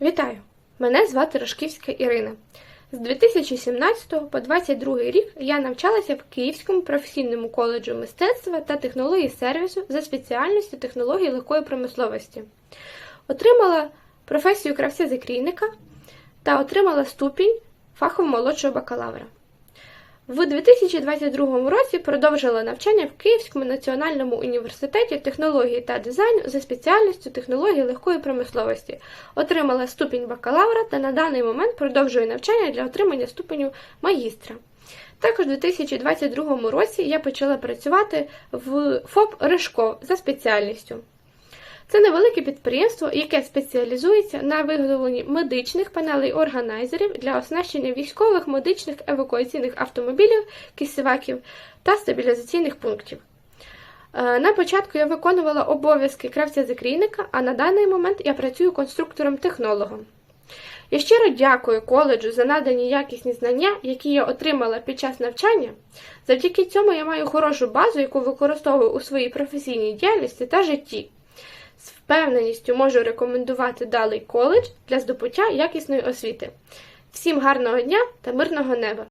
Вітаю! Мене звати Рожківська Ірина. З 2017 по 2022 рік я навчалася в Київському професійному коледжу мистецтва та технологій сервісу за спеціальністю технології легкої промисловості. Отримала професію кравця-закрійника та отримала ступінь фахово молодшого бакалавра. В 2022 році продовжила навчання в Київському національному університеті технології та дизайну за спеціальністю технології легкої промисловості, отримала ступінь бакалавра та на даний момент продовжую навчання для отримання ступеню магістра. Також у 2022 році я почала працювати в ФОП Ришко за спеціальністю. Це невелике підприємство, яке спеціалізується на виготовленні медичних панелей органайзерів для оснащення військових медичних евакуаційних автомобілів, кісіваків та стабілізаційних пунктів. Е, На початку я виконувала обов'язки кравця-закрійника, а на даний момент я працюю конструктором-технологом. Я щиро дякую коледжу за надані якісні знання, які я отримала під час навчання. Завдяки цьому я маю хорошу базу, яку використовую у своїй професійній діяльності та житті. З впевненістю можу рекомендувати далий коледж для здобуття якісної освіти. Всім гарного дня та мирного неба!